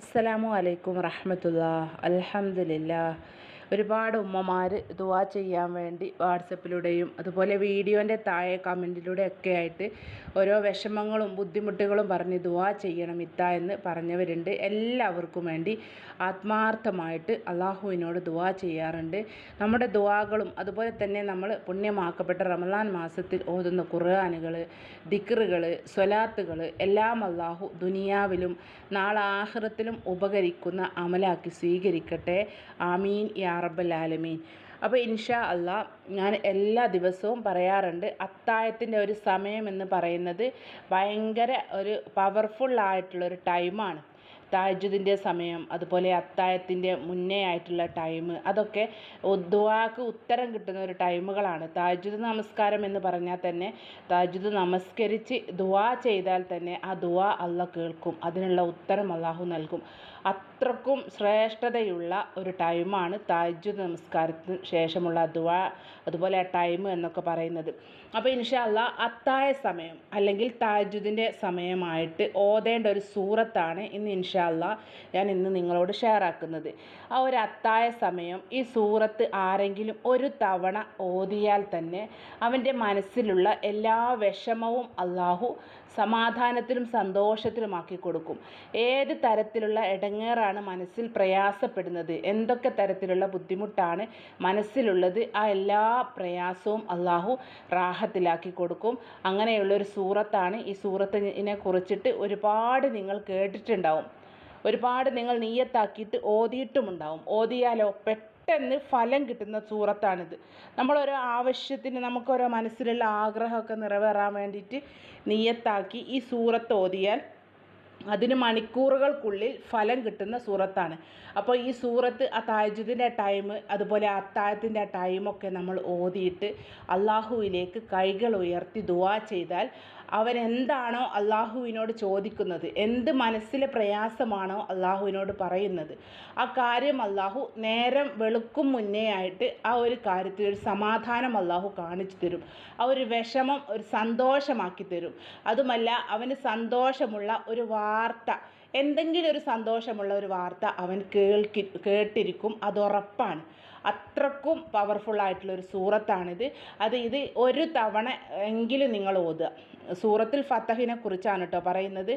അസ്സലാമു അലൈക്കും വറഹമത്തുള്ള അൽഹംദുലില്ല ഒരുപാട് ഉമ്മമാർ ദുവാ ചെയ്യാൻ വേണ്ടി വാട്സപ്പിലൂടെയും അതുപോലെ വീഡിയോന്റെ താഴെ കമന്റിലൂടെ ഒക്കെ ആയിട്ട് ഓരോ വിഷമങ്ങളും ബുദ്ധിമുട്ടുകളും പറഞ്ഞ് ദുവാ ചെയ്യണം ഇത്ത എന്ന് പറഞ്ഞവരുണ്ട്. എല്ലാവർക്കും വേണ്ടി ആത്മാർത്ഥമായിട്ട് അള്ളാഹുവിനോട് ദുവാ ചെയ്യാറുണ്ട്. നമ്മുടെ ദുവാകളും അതുപോലെ തന്നെ നമ്മൾ പുണ്യമാക്കപ്പെട്ട റമദാൻ മാസത്തിൽ ഓതുന്ന ഖുർആാനുകൾ ദിക്റുകൾ സ്വലാത്തുകൾ എല്ലാം അള്ളാഹു ദുനിയാവിലും നാളാഹൃത്തിലും ഉപകരിക്കുന്ന അമലാക്കി സ്വീകരിക്കട്ടെ. ആമീൻ. യാ റബ്ബൽ ആലമീൻ അപ്പോൾ ഇൻഷാ അള്ളാ ഞാൻ എല്ലാ ദിവസവും പറയാറുണ്ട് അത്തായത്തിന്റെ ഒരു സമയം എന്ന് പറയുന്നത് ഭയങ്കര ഒരു പവർഫുൾ ആയിട്ടുള്ളൊരു ടൈമാണ് താജുദിന്റെ സമയം അതുപോലെ അത്തായത്തിന്റെ മുന്നേ ആയിട്ടുള്ള ടൈം അതൊക്കെ ദുവാക്ക് ഉത്തരം കിട്ടുന്ന ഒരു ടൈമുകളാണ് താജുദ് നമസ്കാരം എന്ന് പറഞ്ഞാൽ തന്നെ താജുദ് നമസ്കരിച്ച് ദുവാ ചെയ്താൽ തന്നെ ആ ദുവാ അല്ല കേൾക്കും. അതിനുള്ള ഉത്തരം അള്ളാഹു നൽകും. അത്രക്കും ശ്രേഷ്ഠതയുള്ള ഒരു ടൈമാണ് താജുദ് നമസ്കാരത്തിന് ശേഷമുള്ള ദുവാ അതുപോലെ ആ ടൈം എന്നൊക്കെ പറയുന്നത്. അപ്പോൾ ഇൻഷാ അല്ലാ അത്തായ സമയം അല്ലെങ്കിൽ താജുദിന്റെ സമയമായിട്ട് ഓതേണ്ട ഒരു സൂറത്താണ് ഇന്ന് ഇൻഷാ അല്ലാ ഞാൻ ഇന്ന് നിങ്ങളോട് ഷെയർ ആക്കുന്നത് ആ ഒരു അത്തായ സമയം ഈ സൂറത്ത് ആരെങ്കിലും ഒരു തവണ ഓതിയാൽ തന്നെ അവന്റെ മനസ്സിലുള്ള എല്ലാ വിഷമവും അള്ളാഹു സമാധാനത്തിലും സന്തോഷത്തിലുമാക്കി കൊടുക്കും. ഏത് തരത്തിലുള്ള ഇടങ്ങേറാണ് മനസ്സിൽ പ്രയാസപ്പെടുന്നത്. എന്തൊക്കെ തരത്തിലുള്ള ബുദ്ധിമുട്ടാണ് മനസ്സിലുള്ളത് ആ എല്ലാ പ്രയാസവും അള്ളാഹു റാഹത്തിലാക്കി കൊടുക്കും. അങ്ങനെയുള്ളൊരു സൂറത്താണ്. ഈ സൂറത്തിനെ കുറിച്ചിട്ട് ഒരുപാട് നിങ്ങൾ കേട്ടിട്ടുണ്ടാവും. ഒരുപാട് നിങ്ങൾ നീയത്താക്കിയിട്ട് ഓതിയിട്ടുമുണ്ടാവും. ഓതിയാലോ? പെട്ടെന്ന് ഫലം കിട്ടുന്ന സൂറത്താണിത്. നമ്മളോരോ ആവശ്യത്തിന് നമുക്കോരോ മനസ്സിലുള്ള ആഗ്രഹമൊക്കെ നിറവേറാൻ വേണ്ടിയിട്ട് നീയത്താക്കി ഈ സൂറത്ത് ഓതിയാൽ അതിന് മണിക്കൂറുകൾക്കുള്ളിൽ ഫലം കിട്ടുന്ന സൂറത്താണ്. അപ്പോൾ ഈ സൂറത്ത് ആ താജുദിന്റെ ടൈം അതുപോലെ അത്താഴത്തിന്റെ ടൈമൊക്കെ നമ്മൾ ഓതിയിട്ട് അള്ളാഹുവിലേക്ക് കൈകൾ ഉയർത്തി ദുവാ ചെയ്താൽ അവൻ എന്താണോ അള്ളാഹുവിനോട് ചോദിക്കുന്നത് എന്ത് മനസ്സിലെ പ്രയാസമാണോ അള്ളാഹുവിനോട് പറയുന്നത് ആ കാര്യം അള്ളാഹു നേരം വെളുക്കും മുന്നേ ആയിട്ട് ആ ഒരു കാര്യത്തിൽ ഒരു സമാധാനം അള്ളാഹു കാണിച്ചു തരും ആ ഒരു വിഷമം ഒരു സന്തോഷമാക്കി തരും. അതുമല്ല അവന് സന്തോഷമുള്ള ഒരു വാർത്ത എന്തെങ്കിലും ഒരു സന്തോഷമുള്ള ഒരു വാർത്ത അവൻ കേൾക്കി കേട്ടിരിക്കും അതുറപ്പാണ് അത്രക്കും പവർഫുൾ ആയിട്ടുള്ള ഒരു സൂറത്താണിത്. അത് ഇത് ഒരു തവണ എങ്കിലും നിങ്ങൾ ഓതുക. സൂറത്തിൽ ഫത്തഹിനെ കുറിച്ചാണ് കേട്ടോ പറയുന്നത്.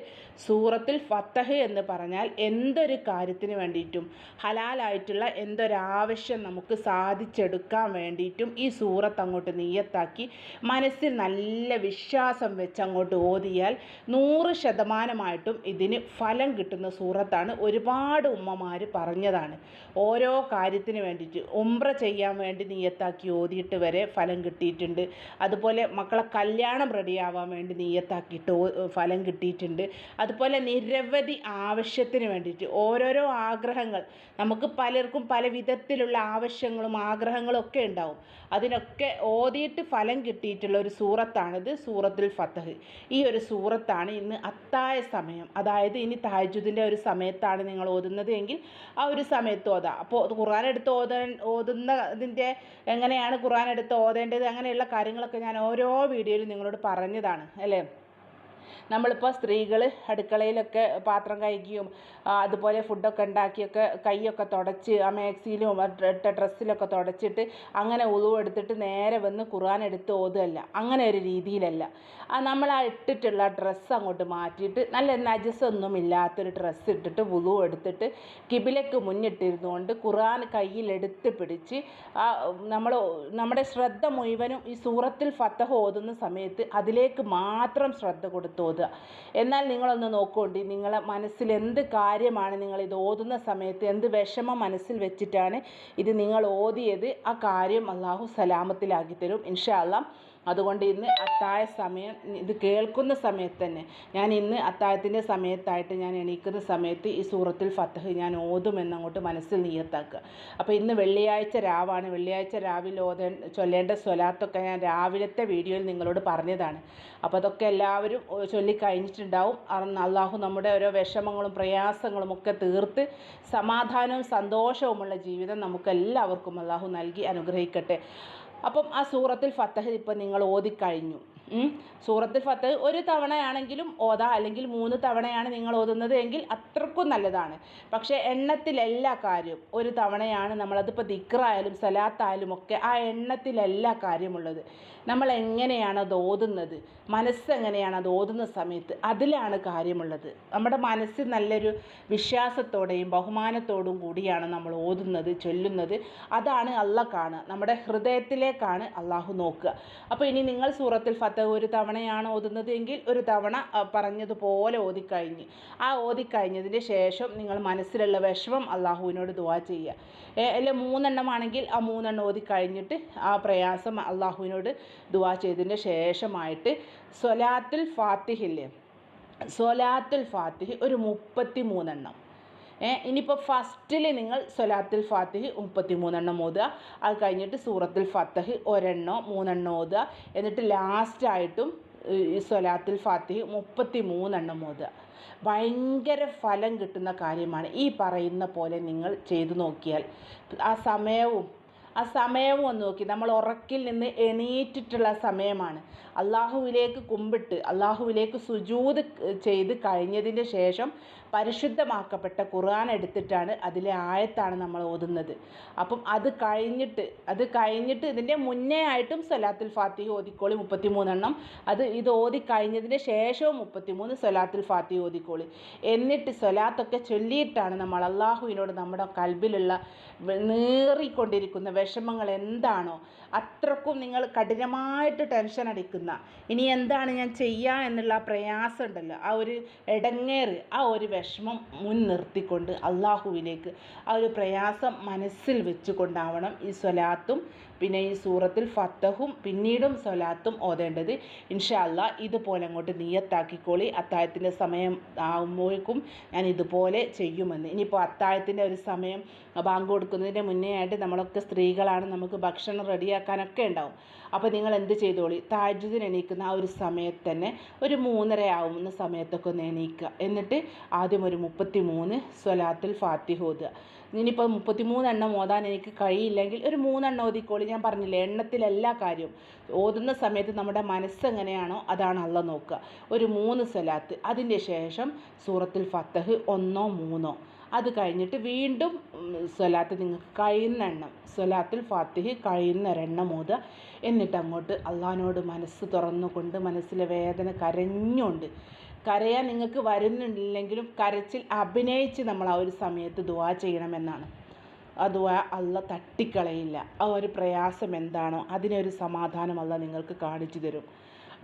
സൂറത്തിൽ ഫത്തഹ് എന്ന് പറഞ്ഞാൽ എന്തൊരു കാര്യത്തിന് വേണ്ടിയിട്ടും ഹലാലായിട്ടുള്ള എന്തൊരാവശ്യം നമുക്ക് സാധിച്ചെടുക്കാൻ വേണ്ടിയിട്ടും ഈ സൂറത്ത് അങ്ങോട്ട് നീയത്താക്കി മനസ്സിൽ നല്ല വിശ്വാസം വെച്ച് അങ്ങോട്ട് ഓതിയാൽ നൂറ് ശതമാനമായിട്ടും ഇതിന് ഫലം കിട്ടുന്ന സൂറത്താണ് ഒരുപാട് ഉമ്മമാർ പറഞ്ഞതാണ്. ഓരോ കാര്യത്തിന് വേണ്ടിയിട്ട് ഉംറ ചെയ്യാൻ വേണ്ടി നീയത്താക്കി ഓതിയിട്ട് വരെ ഫലം കിട്ടിയിട്ടുണ്ട്. അതുപോലെ മക്കളെ കല്യാണം റെഡിയാവാൻ വേണ്ടി നീയത്താക്കിയിട്ട് ഫലം കിട്ടിയിട്ടുണ്ട്. അതുപോലെ നിരവധി ആവശ്യത്തിന് വേണ്ടിയിട്ട് ഓരോരോ ആഗ്രഹങ്ങൾ നമുക്ക് പലർക്കും പല വിധത്തിലുള്ള ആവശ്യങ്ങളും ആഗ്രഹങ്ങളും ഒക്കെ ഉണ്ടാവും. അതിനൊക്കെ ഓതിയിട്ട് ഫലം കിട്ടിയിട്ടുള്ള ഒരു സൂറത്താണിത് സൂറത്തുൽ ഫത്തഹ് ഈ ഒരു സൂറത്താണ് ഇന്ന് അത്തായ സമയം. അതായത് ഇനി താജുദിന്റെ ഒരു സമയത്താണ് നിങ്ങൾ ഓതുന്നത് എങ്കിൽ ആ ഒരു സമയത്ത് ഓതാം. അപ്പോൾ ഖുർആൻ എടുത്ത് ഓതാൻ ഓതുന്നതിന്റെ എങ്ങനെയാണ് ഖുർആൻ എടുത്ത് ഓതേണ്ടത് അങ്ങനെയുള്ള കാര്യങ്ങളൊക്കെ ഞാൻ ഓരോ വീഡിയോയിലും നിങ്ങളോട് പറഞ്ഞതാണ് അല്ലേ? നമ്മളിപ്പോൾ സ്ത്രീകൾ അടുക്കളയിലൊക്കെ പാത്രം കഴുകിയും അതുപോലെ ഫുഡൊക്കെ ഉണ്ടാക്കിയൊക്കെ കൈയൊക്കെ തുടച്ച് ആ മാക്സിയിലും ഇട്ട ഡ്രസ്സിലൊക്കെ തുടച്ചിട്ട് അങ്ങനെ ഉളുവ് എടുത്തിട്ട് നേരെ വന്ന് ഖുർആൻ എടുത്ത് ഓതുകയല്ല. അങ്ങനെ ഒരു രീതിയിലല്ല. നമ്മൾ ആ ഇട്ടിട്ടുള്ള ഡ്രസ്സ് അങ്ങോട്ട് മാറ്റിയിട്ട് നല്ല നജസൊന്നും ഇല്ലാത്തൊരു ഡ്രസ്സ് ഇട്ടിട്ട് ഉളുവ് എടുത്തിട്ട് കിബിലക്ക് മുന്നിട്ടിരുന്നുകൊണ്ട് ഖുർആൻ കയ്യിലെടുത്ത് പിടിച്ച് ആ നമ്മൾ നമ്മുടെ ശ്രദ്ധ മുഴുവനും ഈ സൂറത്തിൽ ഫത്തഹ ഓതുന്ന സമയത്ത് അതിലേക്ക് മാത്രം ശ്രദ്ധ കൊടുത്ത് ഓതുക. എന്നാൽ നിങ്ങളൊന്ന് നോക്കുകൊണ്ട് നിങ്ങളെ മനസ്സിൽ എന്ത് കാര്യമാണ് നിങ്ങൾ ഇത് ഓതുന്ന സമയത്ത് എന്ത് വിഷമം മനസ്സിൽ വെച്ചിട്ടാണ് ഇത് നിങ്ങൾ ഓതിയത്? ആ കാര്യം അള്ളാഹു സലാമത്തിലാക്കി തരും. ഇൻഷാ അള്ളാഹ് അതുകൊണ്ട് ഇന്ന് അത്താഴ സമയം ഇത് കേൾക്കുന്ന സമയത്ത് തന്നെ ഞാൻ ഇന്ന് അത്തായത്തിന്റെ സമയത്തായിട്ട് ഞാൻ എണീക്കുന്ന സമയത്ത് ഈ സൂറത്തിൽ ഫത്തഹ് ഞാൻ ഓതുമെന്നങ്ങോട്ട് മനസ്സിൽ നിയത്താക്കുക. അപ്പോൾ ഇന്ന് വെള്ളിയാഴ്ച രാവാണ്. വെള്ളിയാഴ്ച രാവിലെ ഓതേ ചൊല്ലേണ്ട സ്വലാത്തൊക്കെ ഞാൻ രാവിലത്തെ വീഡിയോയിൽ നിങ്ങളോട് പറഞ്ഞതാണ്. അപ്പോൾ അതൊക്കെ എല്ലാവരും ചൊല്ലിക്കഴിഞ്ഞിട്ടുണ്ടാവും അള്ളാഹു നമ്മുടെ ഓരോ വിഷമങ്ങളും പ്രയാസങ്ങളും ഒക്കെ തീർത്ത് സമാധാനവും സന്തോഷവുമുള്ള ജീവിതം നമുക്കെല്ലാവർക്കും അള്ളാഹു നൽകി അനുഗ്രഹിക്കട്ടെ. അപ്പം ആ സൂറത്തിൽ ഫത്തഹിൽ ഇപ്പം നിങ്ങൾ ഓതിക്കഴിഞ്ഞു. സൂറത്തുൽ ഫത്ത് ഒരു തവണയാണെങ്കിലും ഓതാ അല്ലെങ്കിൽ മൂന്ന് തവണയാണ് നിങ്ങൾ ഓതുന്നത് എങ്കിൽ അത്രക്കും നല്ലതാണ്. പക്ഷേ എണ്ണത്തിലെല്ലാ കാര്യവും ഒരു തവണയാണ് നമ്മളതിപ്പോൾ ദിക്റായാലും സലാത്തായാലും ഒക്കെ ആ എണ്ണത്തിലെല്ലാ കാര്യമുള്ളത്. നമ്മൾ എങ്ങനെയാണ് അത് ഓതുന്നത്? മനസ്സെങ്ങനെയാണ് അത് ഓതുന്ന സമയത്ത് അതിലാണ് കാര്യമുള്ളത്. നമ്മുടെ മനസ്സ് നല്ലൊരു വിശ്വാസത്തോടെയും ബഹുമാനത്തോടും കൂടിയാണ് നമ്മൾ ഓതുന്നത് ചൊല്ലുന്നത്. അതാണ് അല്ല കാണുക നമ്മുടെ ഹൃദയത്തിലേക്കാണ് അള്ളാഹു നോക്കുക. അപ്പോൾ ഇനി നിങ്ങൾ സൂറത്തിൽ സൂറത്തുൽ ഫത്തഹ് ഒരു തവണയാണ് ഓതുന്നത് എങ്കിൽ ഒരു തവണ പറഞ്ഞതുപോലെ ഓതിക്കഴിഞ്ഞ്. ആ ഓതിക്കഴിഞ്ഞതിന് ശേഷം നിങ്ങൾ മനസ്സിലുള്ള വിഷമം അള്ളാഹുവിനോട് ദുവാ ചെയ്യുക. അല്ലെ മൂന്നെണ്ണമാണെങ്കിൽ ആ മൂന്നെണ്ണം ഓതിക്കഴിഞ്ഞിട്ട് ആ പ്രയാസം അള്ളാഹുവിനോട് ദുവാ ചെയ്തതിന് ശേഷമായിട്ട് സ്വലാത്തുൽ ഫാത്തിഹില്ലേ സ്വലാത്തുൽ ഫാത്തിഹ് ഒരു മുപ്പത്തി മൂന്നെണ്ണം ഇനിയിപ്പോൾ ഫസ്റ്റിൽ നിങ്ങൾ സൊലാത്തിൽ ഫാത്തിഹ് മുപ്പത്തി മൂന്നെണ്ണം ഓതുക. അത് കഴിഞ്ഞിട്ട് സൂറത്തുൽ ഫത്തഹ് ഒരെണ്ണോ മൂന്നെണ്ണോ ഓതുക. എന്നിട്ട് ലാസ്റ്റായിട്ടും സൊലാത്തിൽ ഫാത്തിഹ് മുപ്പത്തി മൂന്നെണ്ണം ഓതുക. ഭയങ്കര ഫലം കിട്ടുന്ന കാര്യമാണ് ഈ പറയുന്ന പോലെ നിങ്ങൾ ചെയ്തു നോക്കിയാൽ. ആ സമയവും ആ സമയവും ഒന്ന് നോക്കി. നമ്മൾ ഉറക്കിൽ നിന്ന് എണീറ്റിട്ടുള്ള സമയമാണ്. അള്ളാഹുവിലേക്ക് കുമ്പിട്ട് അള്ളാഹുവിലേക്ക് സുജൂത് ചെയ്ത് കഴിഞ്ഞതിന് ശേഷം പരിശുദ്ധമാക്കപ്പെട്ട ഖുർആൻ എടുത്തിട്ടാണ് അതിലെ ആയത്താണ് നമ്മൾ ഓതുന്നത്. അപ്പം അത് കഴിഞ്ഞിട്ട് അത് കഴിഞ്ഞിട്ട് ഇതിന്റെ മുന്നേ ആയിട്ടും സലാത്തുൽ ഫാത്തിഹ ഓതിക്കോളി മുപ്പത്തി മൂന്നെണ്ണം അത് ഇത് ഓതി കഴിഞ്ഞതിന് ശേഷവും മുപ്പത്തിമൂന്ന് സലാത്തുൽ ഫാത്തിഹ ഓതിക്കോളി. എന്നിട്ട് സലാത്തൊക്കെ ചൊല്ലിയിട്ടാണ് നമ്മൾ അള്ളാഹുവിനോട് നമ്മുടെ കൽബിലുള്ള നീറിക്കൊണ്ടിരിക്കുന്ന വിഷമങ്ങൾ എന്താണോ അത്രക്കും നിങ്ങൾ കഠിനമായിട്ട് ടെൻഷൻ അടിക്കുന്ന ഇനി എന്താണ് ഞാൻ ചെയ്യുക എന്നുള്ള പ്രയാസം ഉണ്ടല്ലോ ആ ഒരു ഇടങ്ങേറ് ആ ഒരു വിഷമം മുൻനിർത്തിക്കൊണ്ട് അള്ളാഹുവിലേക്ക് ആ ഒരു പ്രയാസം മനസ്സിൽ വെച്ചുകൊണ്ടാവണം ഈ സ്വലാത്തും പിന്നെ ഈ സൂറത്തിൽ ഫത്തഹും പിന്നീടും സ്വലാത്തും ഓതേണ്ടത് ഇൻഷാ അല്ലാ ഇതുപോലെ അങ്ങോട്ട് നീയത്താക്കിക്കോളി. അത്താഴത്തിന്റെ സമയം ആകുമ്പോഴേക്കും ഞാൻ ഇതുപോലെ ചെയ്യുമെന്ന്. ഇനിയിപ്പോൾ അത്താഴത്തിന്റെ ഒരു സമയം ബാങ്ക് കൊടുക്കുന്നതിന്റെ മുന്നേ ആയിട്ട് നമ്മളൊക്കെ സ്ത്രീകളാണ് നമുക്ക് ഭക്ഷണം റെഡിയാക്കാനൊക്കെ ഉണ്ടാവും. അപ്പോൾ നിങ്ങൾ എന്ത് ചെയ്തോളി? താജ്യത്തിന് എണീക്കുന്ന ആ ഒരു സമയത്ത് തന്നെ ഒരു മൂന്നര ആവുന്ന സമയത്തൊക്കെ ഒന്ന് എണീക്കുക. എന്നിട്ട് ആദ്യം ഒരു മുപ്പത്തി മൂന്ന് സ്വലാത്തിൽ ഫാത്തിഹ ഓതുക. ഇനിയിപ്പോൾ മുപ്പത്തി എണ്ണം ഓതാൻ എനിക്ക് കഴിയില്ലെങ്കിൽ ഒരു മൂന്നെണ്ണം ഓതിക്കോളി. ഞാൻ പറഞ്ഞില്ലേ എണ്ണത്തിലല്ല കാര്യം ഓതുന്ന സമയത്ത് നമ്മുടെ മനസ്സ് എങ്ങനെയാണോ അതാണ് അള്ള നോക്കുക. ഒരു മൂന്ന് സലാത്ത്. അതിന്റെ ശേഷം സൂറത്തുൽ ഫത്തഹ് ഒന്നോ മൂന്നോ. അത് കഴിഞ്ഞിട്ട് വീണ്ടും സ്വലാത്ത് നിങ്ങൾക്ക് കഴിയുന്ന എണ്ണം. സ്വലാത്തിൽ ഫാത്തിഹ് കഴിയുന്ന ഒരെണ്ണം ഓതുക. എന്നിട്ട് അങ്ങോട്ട് അള്ളഹാനോട് മനസ്സ് തുറന്നുകൊണ്ട് മനസ്സിലെ വേദന കരഞ്ഞുകൊണ്ട് കരയാൻ നിങ്ങൾക്ക് വരുന്നില്ലെങ്കിലും കരച്ചിൽ അഭിനയിച്ച് നമ്മൾ ആ ഒരു സമയത്ത് ദുവാ ചെയ്യണമെന്നാണ്. ആ ദുവാ അല്ല തട്ടിക്കളയില്ല. ആ ഒരു പ്രയാസം എന്താണോ? അതിനൊരു സമാധാനം അല്ല നിങ്ങൾക്ക് കാണിച്ചു തരും.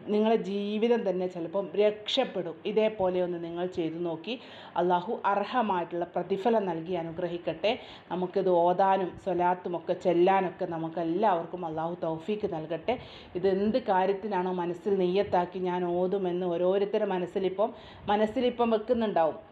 നിങ്ങളുടെ ജീവിതം തന്നെ ചിലപ്പം രക്ഷപ്പെടും. ഇതേപോലെ ഒന്ന് നിങ്ങൾ ചെയ്തു നോക്കി. അള്ളാഹു അർഹമായിട്ടുള്ള പ്രതിഫലം നൽകി അനുഗ്രഹിക്കട്ടെ. നമുക്കിത് ഓതാനും സ്വലാത്തും ഒക്കെ ചെല്ലാനൊക്കെ നമുക്കെല്ലാവർക്കും അള്ളാഹു തൗഫീക്ക് നൽകട്ടെ. ഇതെന്ത് കാര്യത്തിനാണോ മനസ്സിൽ നെയ്യത്താക്കി ഞാൻ ഓതുമെന്ന് ഓരോരുത്തരുടെ മനസ്സിലിപ്പം മനസ്സിലിപ്പം വെക്കുന്നുണ്ടാവും.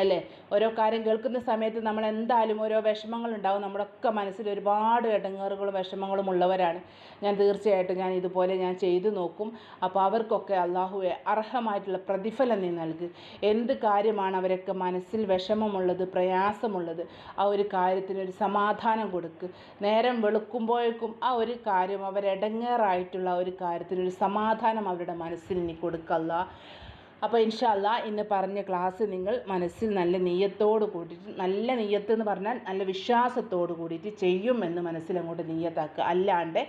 അല്ലേ? ഓരോ കാര്യം കേൾക്കുന്ന സമയത്ത് നമ്മൾ എന്തായാലും ഓരോ വിഷമങ്ങളുണ്ടാവും. നമ്മുടെ ഒക്കെ മനസ്സിൽ ഒരുപാട് ഇടങ്ങേറുകളും വിഷമങ്ങളും ഉള്ളവരാണ്. ഞാൻ തീർച്ചയായിട്ടും ഞാൻ ഇതുപോലെ ഞാൻ ചെയ്തു നോക്കും. അപ്പോൾ അവർക്കൊക്കെ അള്ളാഹുവെ അർഹമായിട്ടുള്ള പ്രതിഫലം നീ നൽകി. എന്ത് കാര്യമാണ് അവരൊക്കെ മനസ്സിൽ വിഷമമുള്ളത് പ്രയാസമുള്ളത്? ആ ഒരു കാര്യത്തിനൊരു സമാധാനം കൊടുക്ക്. നേരം വെളുക്കുമ്പോഴേക്കും ആ ഒരു കാര്യം അവരിടങ്ങേറായിട്ടുള്ള ഒരു കാര്യത്തിനൊരു സമാധാനം അവരുടെ മനസ്സിൽ നീ കൊടുക്കല്ല അപ്പോൾ ഇൻഷാല്ല ഇന്ന് പറഞ്ഞ ക്ലാസ് നിങ്ങൾ മനസ്സിൽ നല്ല നെയ്യത്തോട് കൂടിയിട്ട് നല്ല നെയ്യത്ത് എന്ന് പറഞ്ഞാൽ നല്ല വിശ്വാസത്തോട് കൂടിയിട്ട് ചെയ്യുമെന്ന് മനസ്സിൽ അങ്ങോട്ട് നെയ്യത്താക്കുക. അല്ലാണ്ട്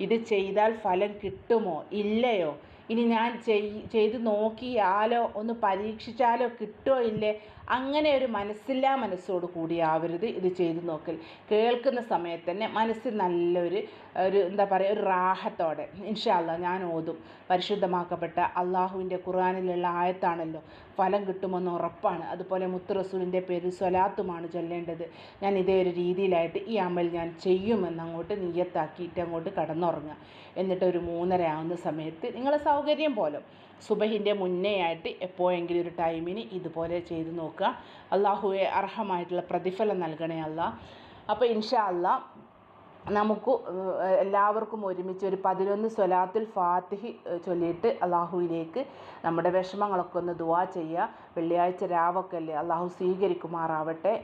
ഇത് ചെയ്താൽ ഫലം കിട്ടുമോ? ഇല്ലയോ? ഇനി ഞാൻ ചെയ് ചെയ്ത് നോക്കിയാലോ? ഒന്ന് പരീക്ഷിച്ചാലോ? കിട്ടുമോ ഇല്ലേ? അങ്ങനെ ഒരു മനസ്സില്ലാ മനസ്സോട് കൂടി ആവരുത് ഇത് ചെയ്തു നോക്കൽ. കേൾക്കുന്ന സമയത്ത് തന്നെ മനസ്സിൽ നല്ലൊരു ഒരു എന്താ പറയുക ഒരു റാഹത്തോടെ ഇൻഷാല്ല ഞാൻ ഓതും. പരിശുദ്ധമാക്കപ്പെട്ട അള്ളാഹുവിന്റെ ഖുർആാനിലുള്ള ആയത്താണല്ലോ ഫലം കിട്ടുമെന്ന് ഉറപ്പാണ്. അതുപോലെ മുത്ത് റസൂലിന്റെ പേരിൽ സ്വലാത്തുമാണ് ചൊല്ലേണ്ടത്. ഞാൻ ഇതേ ഒരു രീതിയിലായിട്ട് ഈ അമൽ ഞാൻ ചെയ്യുമെന്ന് അങ്ങോട്ട് നീയത്താക്കിയിട്ട് അങ്ങോട്ട് കടന്നുറങ്ങുക. എന്നിട്ട് ഒരു മൂന്നര ആവുന്ന സമയത്ത് നിങ്ങളെ സൗകര്യം പോലെ സുബഹിന്റെ മുന്നേ ആയിട്ട് എപ്പോഴെങ്കിലും ഒരു ടൈമിന് ഇതുപോലെ ചെയ്ത് നോക്കുക. അള്ളാഹുവെ അർഹമായിട്ടുള്ള പ്രതിഫലം നൽകണേ അല്ല. അപ്പോൾ ഇൻഷാ അല്ല നമുക്ക് എല്ലാവർക്കും ഒരുമിച്ച് ഒരു പതിനൊന്ന് സ്വലാത്തിൽ ഫാത്തിഹി ചൊല്ലിയിട്ട് അള്ളാഹുവിലേക്ക് നമ്മുടെ വിഷമങ്ങളൊക്കെ ഒന്ന് ദുവാ ചെയ്യുക. വെള്ളിയാഴ്ച രാവൊക്കെ അല്ലേ അള്ളാഹു സ്വീകരിക്കുമാറാവട്ടെ.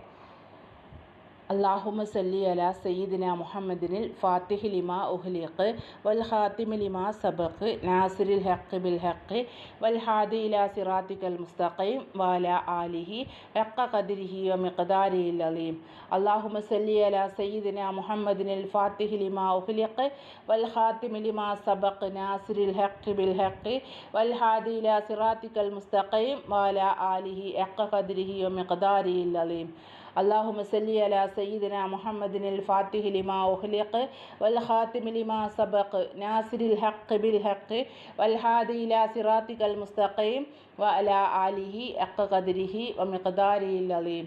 അള്ളാഹുമ സല്ലി അല സയ്യിദിന മുഹമ്മദിനിൽ ഫാത്തിഹി ലിമ ഉഹ്ലിഖ് വൽ ഹാത്തിമി ലിമ സബഖ് നാസിരിൽ ഹഖ് ബിൽ ഹഖ് വൽ ഹാദി ഇല സിറാത്തിക്കൽ മുസ്തഖീം വാല ആലിഹി ഹക്ക കദിരിഹി വ മിഖ്ദാരി അലീം. അള്ളാഹുമ സല്ലി അല സയ്യിദിന മുഹമ്മദിനിൽ ഫാത്തിഹി ലിമ ഉഹ്ലിഖ് വൽ ഹാത്തിമി ലിമ സബഖ് നാസിരിൽ ഹഖ് ബിൽ ഹഖ് വൽ ഹാദി ഇല സിറാത്തിക്കൽ മുസ്തഖീം വാല ആലിഹി ഹക്ക കദിരിഹി വ മിഖ്ദാരി അലീം. അള്ളാഹു മസല്ലി അല സയ്യിദിന മുഹമ്മദിനിൽ ഫാത്തിഹി ലിമാ ഉഹ്ലിഖ് വൽ ഖാത്തിമി ലിമാ സബഖ് നാസിരിൽ ഹഖ് ബിൽ ഹഖ് വൽ ഹാദി ഇല സിറാത്തിക്കൽ മുസ്തഖീം വ അല ആലിഹി അക്ക ഖദരിഹി വ മിഖ്ദാരിൽ അലീം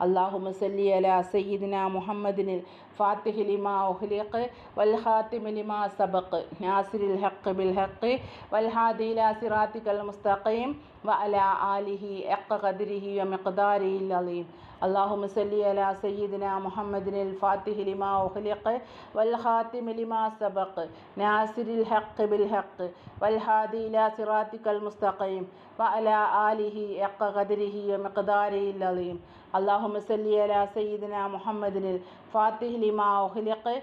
അള്ളാഹു മസല്ലി അല സയ്യിദിന മുഹമ്മദിനിൽ صل على سيدنا محمد الفاتح لما أغلق والخاتم لما سبق ناصر الحق بالحق والهادي إلى صراطك المستقيم وعلى آله حق قدره ومقداره العظيم اللهم صل على سيدنا محمد الفاتح لما أغلق والخاتم لما سبق ناصر الحق بالحق والهادي إلى صراطك المستقيم وعلى آله حق قدره ومقداره العظيم اللهم صل على سيدنا محمد الفاتح لما أغلق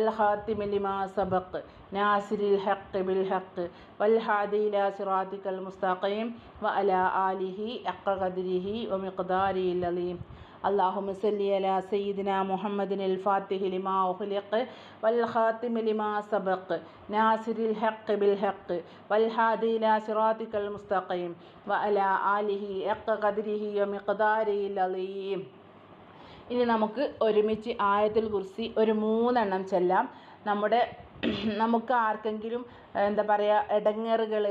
والخاتم لما سبق ناصر الحق بالحق والهادي إلى صراطك المستقيم وعلى آله حق قدره ومقداره العظيم اللهم صل على سيدنا محمد الفاتح لما أغلق والخاتم لما سبق ناصر الحق بالحق والهادي إلى صراطك المستقيم وعلى آله حق قدره ومقداره العظيم ഇനി നമുക്ക് ഒരുമിച്ച് ആയത്തിൽ കുറിച്ച് ഒരു മൂന്നെണ്ണം ചെല്ലാം. നമ്മുടെ നമുക്ക് ആർക്കെങ്കിലും എന്താ പറയുക ഇടങ്ങേറുകൾ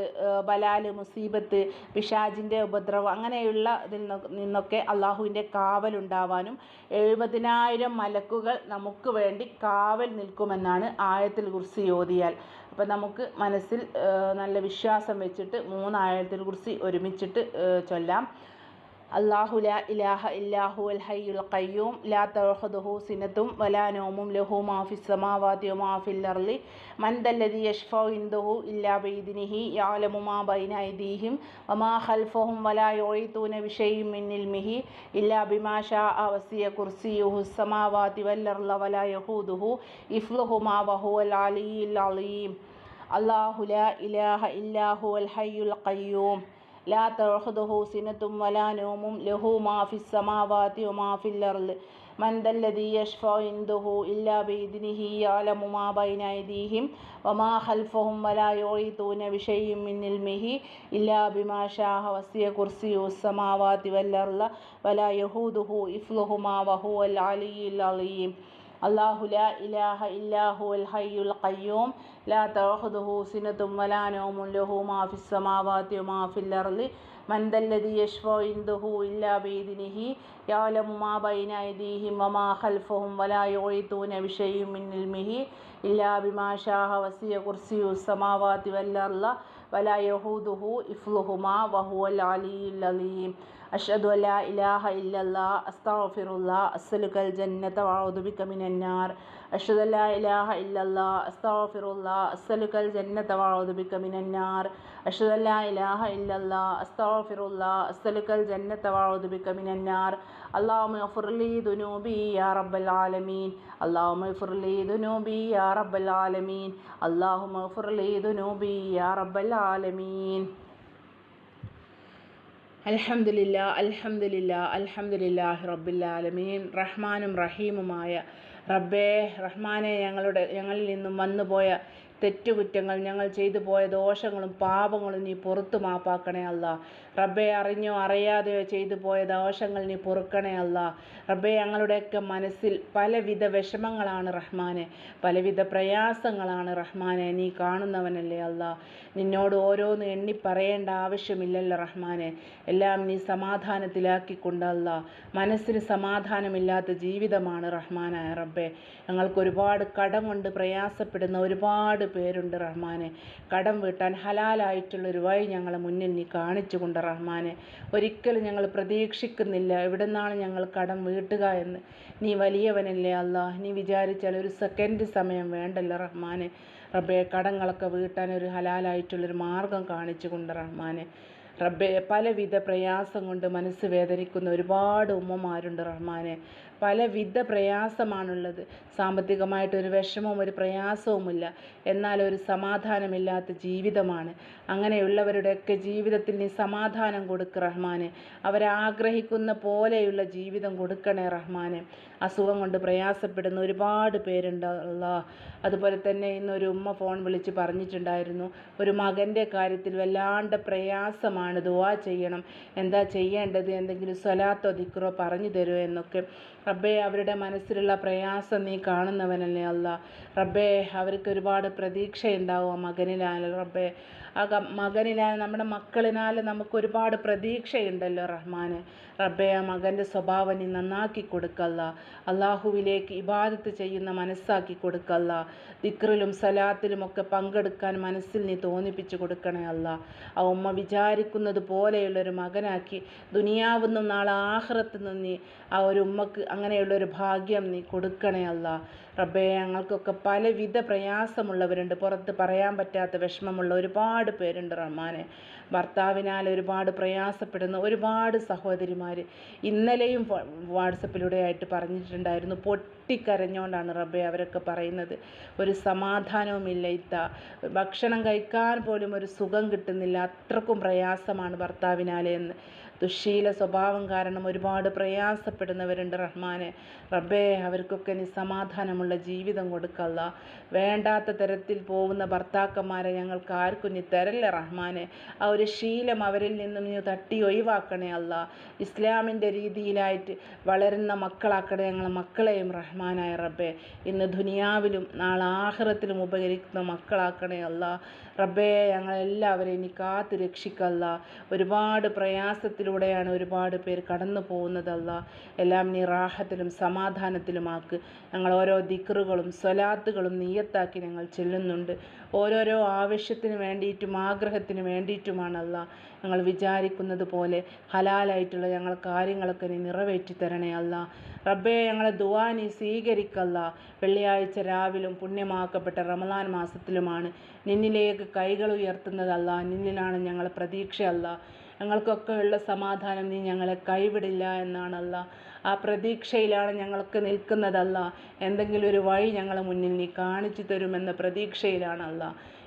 ബലാൽ മുസീബത്ത് പിശാജിന്റെ ഉപദ്രവം അങ്ങനെയുള്ള ഇതിൽ നിന്നൊക്കെ അള്ളാഹുവിന്റെ കാവലുണ്ടാവാനും എഴുപതിനായിരം മലക്കുകൾ നമുക്ക് വേണ്ടി കാവൽ നിൽക്കുമെന്നാണ് ആയത്തിൽ കുറിച്ച് ഓതിയാൽ അപ്പം നമുക്ക് മനസ്സിൽ നല്ല വിശ്വാസം വെച്ചിട്ട് മൂന്നായത്തിൽ കുറിച്ച് ഒരുമിച്ചിട്ട് ചൊല്ലാം. അള്ളാഹു ലാ ഇലാഹ ഇല്ലാഹു അൽ ഹയ്യുൽ ഖയ്യൂം. ലാ തഅഖുദുഹു സിനത്തും വലാ നൗമും ലഹു മാ ഫിസ് സമാവാതി വമാ ഫിൽ അർളി. മൻ ദല്ലദി യശ്ഫഉ ഇൻദഹു ഇല്ലാ ബൈദിനിഹി യഅലമു മാ ബൈന ഐദീഹിം വമാ ഖൽഫഹും വലാ യുഈതൂന ബിശൈഇൻ മിൻ ഇൽമിഹി ഇല്ലാ ബിമാ ശാഅ വസിയ കുർസിയുഹു സമാവാതി വൽ അർള വലാ യഹൂദുഹു ഇഫ്ലുഹുമാ വഹുവൽ അലിയ്യുൽ അലീം. അള്ളാഹു ലാ ഇലാഹ ഇല്ലാഹു അൽ ഹയ്യുൽ ഖയ്യൂം. ലാ തഹുദുഹു സിനത്തും വലാ നോമും ലഹു മാഫി സമാവാത്തി മാഫിൽ അർൽ മന്ദല്ലതി യഷ്ഫ ഇന്ദുഹു ഇല്ലാ ബീദിനിഹി യാലമു മാ ബൈന ഐദീഹിം വമാ ഖൽഫഹും വലാ യുഈതൂന ബിശൈഇൻ മിൻ ഇൽമിഹി ഇല്ലാ ബിമാ ശാഅ വസിയ കുർസിയു സമാവാതി വൽ അർള വലാ യഹൂദുഹു ഇഫ്ലുഹുമാ വഹുവൽ അലിയ്യുൽ അലീം അള്ളാഹു ലാ ഇലാഹ ഇല്ലാഹു അൽ ഹയ്യുൽ ഖയ്യൂം. ലാ തഹുദുഹു സിനത്തും വലാനോമും ലഹു വമാ ഫിൽ മാഫിൽ മൻ മന്ദല്ലതി യഷ്ഫോ ഇന്ദുഹു ഇല്ലാ ബിഇദ്നിഹി യാലമു മാ ബൈന ഐദീഹിം വമാ ഖൽഫഹും വലാ യുഈതൂന ബിശൈഇൻ മിൻ ഇൽമിഹി. ഇല്ലാ ബിമാ ഷാഹ വസിയ കുർസിയു സമാവാത്തി വൽ അർള വല യഹൂദുഹു ഇഫ്ലുഹുമാ വഹുവൽ അലിയുൽ അലീം അഷ്ഹദു അല്ലാ ഇലാഹ ഇല്ലല്ലാ അസ്തഗ്ഫിറുല്ലാ അസ്സലുകൽ ജന്നത വഅഊദു ബിക മിനന്നാർ إله إلا الله أستغفر الله أسألك الجنة وأعوذ بك من النار أشهد أن لا إله إلا الله أستغفر الله أسألك الجنة وأعوذ بك من النار أشهد أن لا إله إلا الله أستغفر الله أسألك الجنة وأعوذ بك من النار اللهم اغفر لي ذنوبي يا رب العالمين اللهم اغفر لي ذنوبي يا رب العالمين اللهم اغفر لي ذنوبي يا رب العالمين അൽഹംദുലില്ല അൽഹംദുലില്ല അൽഹംദുലില്ലാഹി റബ്ബിൽ ആലമീൻ റഹ്മാനും റഹീമുമായ റബ്ബേ റഹ്മാനെ ഞങ്ങളുടെ ഞങ്ങളിൽ നിന്നും വന്നുപോയ തെറ്റുകുറ്റങ്ങൾ ഞങ്ങൾ ചെയ്തു പോയ ദോഷങ്ങളും പാപങ്ങളും നീ പുറത്തു മാപ്പാക്കണേ അല്ല. റബ്ബെ അറിഞ്ഞോ അറിയാതെയോ ചെയ്തു പോയ ദോഷങ്ങൾ നീ പൊറുക്കണേ അല്ല. റബ്ബെ ഞങ്ങളുടെയൊക്കെ മനസ്സിൽ പലവിധ വിഷമങ്ങളാണ് റഹ്മാനെ. പലവിധ പ്രയാസങ്ങളാണ് റഹ്മാനെ. നീ കാണുന്നവനല്ലേ അല്ല. നിന്നോട് ഓരോന്ന് എണ്ണി പറയേണ്ട ആവശ്യമില്ലല്ലോ റഹ്മാനെ. എല്ലാം നീ സമാധാനത്തിലാക്കിക്കൊണ്ടല്ല മനസ്സിന് സമാധാനമില്ലാത്ത ജീവിതമാണ് റഹ്മാനായ റബ്ബെ. ഞങ്ങൾക്ക് ഒരുപാട് കടം കൊണ്ട് പ്രയാസപ്പെടുന്ന ഒരുപാട് പേരുണ്ട് റഹ്മാനെ. കടം വീട്ടാൻ ഹലാലായിട്ടുള്ളൊരു വഴി ഞങ്ങളെ മുന്നിൽ നീ റഹ്മാനെ ഒരിക്കലും ഞങ്ങൾ പ്രതീക്ഷിക്കുന്നില്ല. എവിടെ നിന്നാണ് ഞങ്ങൾ കടം വീട്ടുക എന്ന്. നീ വലിയവനല്ലേ അല്ല. നീ വിചാരിച്ചാൽ ഒരു സെക്കൻഡ് സമയം വേണ്ടല്ലോ റഹ്മാനെ. റബ്ബെ കടങ്ങളൊക്കെ വീട്ടാൻ ഒരു ഹലാലായിട്ടുള്ളൊരു മാർഗം കാണിച്ചു കാണിച്ചുകൊണ്ട് റഹ്മാനെ. റബ്ബെ പലവിധ പ്രയാസം കൊണ്ട് മനസ്സ് വേദനിക്കുന്ന ഒരുപാട് ഉമ്മമാരുണ്ട് റഹ്മാനെ. പലവിധ പ്രയാസമാണുള്ളത്. സാമ്പത്തികമായിട്ടൊരു വിഷമവും ഒരു പ്രയാസവുമില്ല. എന്നാൽ ഒരു സമാധാനമില്ലാത്ത ജീവിതമാണ്. അങ്ങനെയുള്ളവരുടെയൊക്കെ ജീവിതത്തിൽ നീ സമാധാനം കൊടുക്ക് റഹ്മാനെ. അവരാഗ്രഹിക്കുന്ന പോലെയുള്ള ജീവിതം കൊടുക്കണേ റഹ്മാനെ. അസുഖം കൊണ്ട് പ്രയാസപ്പെടുന്ന ഒരുപാട് പേരുണ്ട് അള്ളാ അതുപോലെ തന്നെ ഇന്നൊരു ഉമ്മ ഫോൺ വിളിച്ച് പറഞ്ഞിട്ടുണ്ടായിരുന്നു ഒരു മകന്റെ കാര്യത്തിൽ വല്ലാണ്ട് പ്രയാസമാണ് ദുവാ ചെയ്യണം. എന്താ ചെയ്യേണ്ടത്? എന്തെങ്കിലും സ്വലാത്തോ ദിക്റോ പറഞ്ഞു തരുമോ എന്നൊക്കെ. റബ്ബേ അവരുടെ മനസ്സിലുള്ള പ്രയാസം നീ കാണുന്നവനല്ലേ അല്ല റബ്ബേ അവർക്ക് ഒരുപാട് പ്രതീക്ഷയുണ്ടാവും ആ മകനിലാണ് റബ്ബേ ആ മകനിനാൽ നമ്മുടെ മക്കളിനാൽ നമുക്ക് ഒരുപാട് പ്രതീക്ഷയുണ്ടല്ലോ റഹ്മാന്. റബ്ബെ ആ മകന്റെ സ്വഭാവം നീ നന്നാക്കി കൊടുക്കല്ല. അള്ളാഹുവിലേക്ക് ഇബാദത്ത് ചെയ്യുന്ന മനസ്സാക്കി കൊടുക്കല്ല. ദിക്റിലും സലാത്തിലും ഒക്കെ പങ്കെടുക്കാൻ മനസ്സിൽ നീ തോന്നിപ്പിച്ചു കൊടുക്കണേ അല്ല. ആ ഉമ്മ വിചാരിക്കുന്നത് പോലെയുള്ളൊരു മകനാക്കി ദുനിയാവുന്ന നാളെ ആഹ്റത്ത് നീ ആ ഒരു ഉമ്മക്ക് അങ്ങനെയുള്ളൊരു ഭാഗ്യം നീ കൊടുക്കണേ അല്ല. റബ്ബേ ഞങ്ങൾക്കൊക്കെ പലവിധ പ്രയാസമുള്ളവരുണ്ട്. പുറത്ത് പറയാൻ പറ്റാത്ത വിഷമമുള്ള ഒരുപാട് പേരുണ്ട് റഹ്മാനെ. ഭർത്താവിനാൽ ഒരുപാട് പ്രയാസപ്പെടുന്ന ഒരുപാട് സഹോദരിമാർ ഇന്നലെയും വാട്സപ്പിലൂടെ ആയിട്ട് പറഞ്ഞിട്ടുണ്ടായിരുന്നു. പൊട്ടിക്കരഞ്ഞുകൊണ്ടാണ് റബ്ബെ അവരൊക്കെ പറയുന്നത്. ഒരു സമാധാനവുമില്ല ഇത്ത. ഭക്ഷണം കഴിക്കാൻ പോലും ഒരു സുഖം കിട്ടുന്നില്ല. അത്രക്കും പ്രയാസമാണ് ഭർത്താവിനാലെ എന്ന് ദുശ്ശീല സ്വഭാവം കാരണം ഒരുപാട് പ്രയാസപ്പെടുന്നവരുണ്ട് റഹ്മാനെ. റബ്ബേ അവർക്കൊക്കെ നീ സമാധാനമുള്ള ജീവിതം കൊടുക്കല്ല. വേണ്ടാത്ത തരത്തിൽ പോകുന്ന ഭർത്താക്കന്മാരെ ഞങ്ങൾക്ക് ആർക്കും നീ തരല്ല റഹ്മാനെ. ആ ഒരു ശീലം അവരിൽ നിന്നും നീ തട്ടി ഒഴിവാക്കണേ അല്ല. ഇസ്ലാമിന്റെ രീതിയിലായിട്ട് വളരുന്ന മക്കളാക്കണേ ഞങ്ങളെ മക്കളെയും റഹ്മാനായ റബ്ബേ. ഇന്ന് ദുനിയാവിലും നാളെ ആഹ്റത്തിലും ഉപകരിക്കുന്ന മക്കളാക്കണേ അല്ല. റബ്ബേ ഞങ്ങളെല്ലാവരെയും നീ കാത്ത് രക്ഷിക്കല്ല. ഒരുപാട് പ്രയാസത്തിലൂടെയാണ് ഒരുപാട് പേർ കടന്നു പോകുന്നതല്ല. എല്ലാം നീ റാഹത്തിലും സമാധാനത്തിലുമാക്ക്. ഞങ്ങൾ ഓരോ ദിക്റുകളും സ്വലാത്തുകളും നീയത്താക്കി ഞങ്ങൾ ചെല്ലുന്നുണ്ട്. ഓരോരോ ആവശ്യത്തിന് വേണ്ടിയിട്ടും ആഗ്രഹത്തിന് വേണ്ടിയിട്ടുമാണല്ല ഞങ്ങൾ വിചാരിക്കുന്നത് പോലെ ഹലാലായിട്ടുള്ള ഞങ്ങൾ കാര്യങ്ങളൊക്കെ നീ നിറവേറ്റി തരണേ അല്ല. റബ്ബേ ഞങ്ങളെ ദുവാ നീ സ്വീകരിക്കല്ല. വെള്ളിയാഴ്ച രാവിലും പുണ്യമാക്കപ്പെട്ട റമദാൻ മാസത്തിലുമാണ് നിന്നിലേക്ക് കൈകൾ ഉയർത്തുന്നതല്ല. നിന്നിലാണ് ഞങ്ങളെ പ്രതീക്ഷയല്ല. ഞങ്ങൾക്കൊക്കെ ഉള്ള സമാധാനം നീ ഞങ്ങളെ കൈവിടില്ല എന്നാണല്ല. ആ പ്രതീക്ഷയിലാണ് ഞങ്ങൾക്ക് നിൽക്കുന്നതല്ല. എന്തെങ്കിലും ഒരു വഴി ഞങ്ങളെ മുന്നിൽ നീ കാണിച്ചു തരുമെന്ന പ്രതീക്ഷയിലാണല്ല.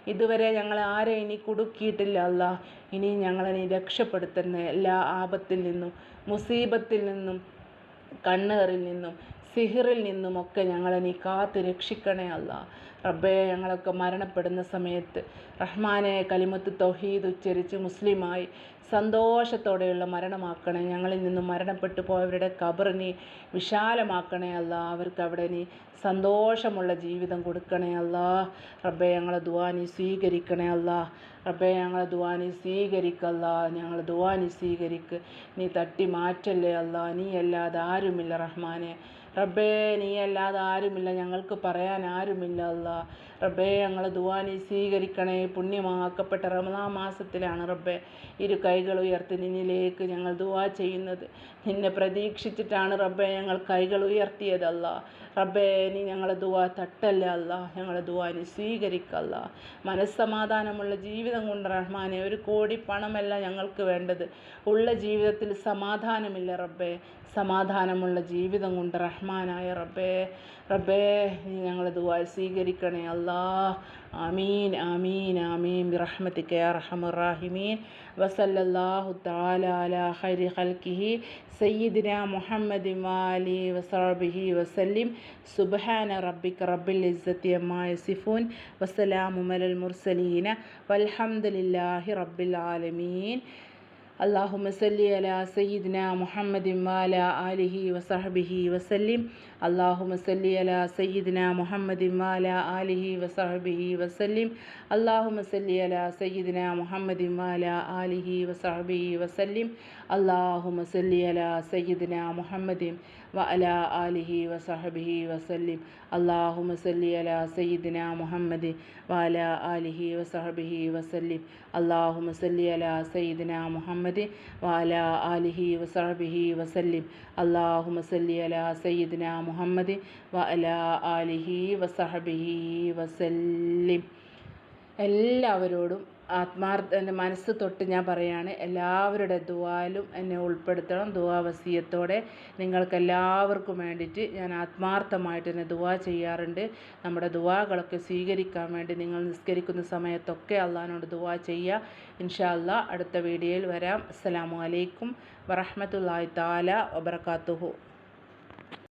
ഇതുവരെ ഞങ്ങൾ ആരെ ഇനി കുടുക്കിയിട്ടില്ല അല്ല. ഇനി ഞങ്ങളെ നീ രക്ഷപ്പെടുത്തുന്ന എല്ലാ ആപത്തിൽ നിന്നും മുസീബത്തിൽ നിന്നും കണ്ണേറിൽ നിന്നും സിഹിറിൽ നിന്നുമൊക്കെ ഞങ്ങളെ നീ കാത്തു രക്ഷിക്കണേ അല്ല. റബ്ബേ ഞങ്ങളൊക്കെ മരണപ്പെടുന്ന സമയത്ത് റഹ്മാനെ കലിമത്ത് തൗഹീദ് ഉച്ചരിച്ച് മുസ്ലിമായി സന്തോഷത്തോടെയുള്ള മരണമാക്കണേ. ഞങ്ങളിൽ നിന്നും മരണപ്പെട്ടു പോയവരുടെ കബറിനെ വിശാലമാക്കണേ അല്ല. അവർക്ക് അവിടെ നീ സന്തോഷമുള്ള ജീവിതം കൊടുക്കണേ അല്ല. റബ്ബേ ഞങ്ങളെ ദുവാനി സ്വീകരിക്കണേ അല്ല. റബ്ബേ ഞങ്ങളെ ദുവാനി സ്വീകരിക്കല്ല ഞങ്ങളെ ദുവാനി സ്വീകരിക്ക്. നീ തട്ടി മാറ്റല്ലേ അല്ല. നീ അല്ലാതെ ആരുമില്ല റഹ്മാനെ. റബ്ബേ നീ അല്ലാതെ ആരുമില്ല. ഞങ്ങൾക്ക് പറയാൻ ആരുമില്ല അല്ല. റബ്ബേ ഞങ്ങൾ ദുആ നീ സ്വീകരിക്കണേ. പുണ്യമാക്കപ്പെട്ട റമദാ മാസത്തിലാണ് റബ്ബേ ഇരു കൈകൾ ഉയർത്തി നിന്നിലേക്ക് ഞങ്ങൾ ദുവാ ചെയ്യുന്നത്. നിന്നെ പ്രതീക്ഷിച്ചിട്ടാണ് റബ്ബേ ഞങ്ങൾ കൈകൾ ഉയർത്തിയതല്ല റബ്ബേ നീ ഞങ്ങളെ ദുവാ തട്ടല്ല അല്ല? ഞങ്ങളെ ദുവാ നീ സ്വീകരിക്കല്ല. മനസ്സമാധാനമുള്ള ജീവിതം കൊണ്ട് റഹ്മാനെ ഒരു കോടി പണമല്ല ഞങ്ങൾക്ക് വേണ്ടത്. ഉള്ള ജീവിതത്തിൽ സമാധാനമില്ല റബ്ബേ. സമാധാനമുള്ള ജീവിതം കൊണ്ട് റഹ്മാനായ റബ്ബേ റബ്ബേ നീ ഞങ്ങളെ ദുവാ സ്വീകരിക്കണേ അല്ലാ. ആമീൻ ആമീൻ ആമീൻ. ബിറഹ്മതിക യാ അർഹമർ റാഹിമീൻ. വസല്ലല്ലാഹു തആല അലാ ഖൈരി ഖൽഖിഹി സയ്യിദിന മുഹമ്മദ് വാലി വസഹബിഹി വസല്ലിം. സുബ്ഹാന റബ്ബിക റബ്ബിൽ ഇസ്സത്തി അമ്മാ യസിഫൂൻ. വസ്സലാമു അലൽ മുർസലീന. വൽഹംദുലില്ലാഹി റബ്ബിൽ ആലമീൻ. അള്ളാഹു മസല്ലി അല സയ്യിദ്ന മുഹമ്മദിൻ വാല ആലിഹി വസഹബിഹി വസല്ലിം. അള്ളാഹു മസല്ലി അല സയ്യിദ്ന മുഹമ്മദിൻ വാല ആലിഹി വസഹബിഹി വസല്ലിം. അള്ളാഹു മസല്ലി അല സയ്യിദ്ന മുഹമ്മദിൻ വാല ആലിഹി വസഹബിഹി വസല്ലിം. അള്ളാഹു മസല്ലി അല സയ്യിദ്ന മുഹമ്മദിൻ വഅല ആലിഹി വസഹബിഹി വസല്ലിം അള്ളാഹുമ സല്ലി അല സയ്യിദിന മുഹമ്മദ് വഅല ആലിഹി വസഹബിഹി വസല്ലിം അള്ളാഹുമ സല്ലി അല സയ്യിദിന മുഹമ്മദ് വഅല ആലിഹി വസഹബിഹി വസല്ലിം അള്ളാഹുമ സല്ലി അല സയ്യിദിന മുഹമ്മദ് വഅല ആലിഹി വസഹബിഹി വസല്ലിം എല്ലാവരോടും ആത്മാർത്ഥ എന്റെ മനസ്സ് തൊട്ട് ഞാൻ പറയാണ് എല്ലാവരുടെ ദുവാലും എന്നെ ഉൾപ്പെടുത്തണം. ദുവാ വസീയത്തോടെ നിങ്ങൾക്ക് എല്ലാവർക്കും വേണ്ടിയിട്ട് ഞാൻ ആത്മാർത്ഥമായിട്ട് തന്നെ ദുവാ ചെയ്യാറുണ്ട്. നമ്മുടെ ദുവാകളൊക്കെ സ്വീകരിക്കാൻ വേണ്ടി നിങ്ങൾ നിസ്കരിക്കുന്ന സമയത്തൊക്കെ അള്ളഹാനോട് ദുവാ ചെയ്യുക. ഇൻഷാ അടുത്ത വീഡിയോയിൽ വരാം. അസ്സലാമു അലൈക്കും വറഹമത്തല്ലാഹി താല വബർക്കാത്തുഹു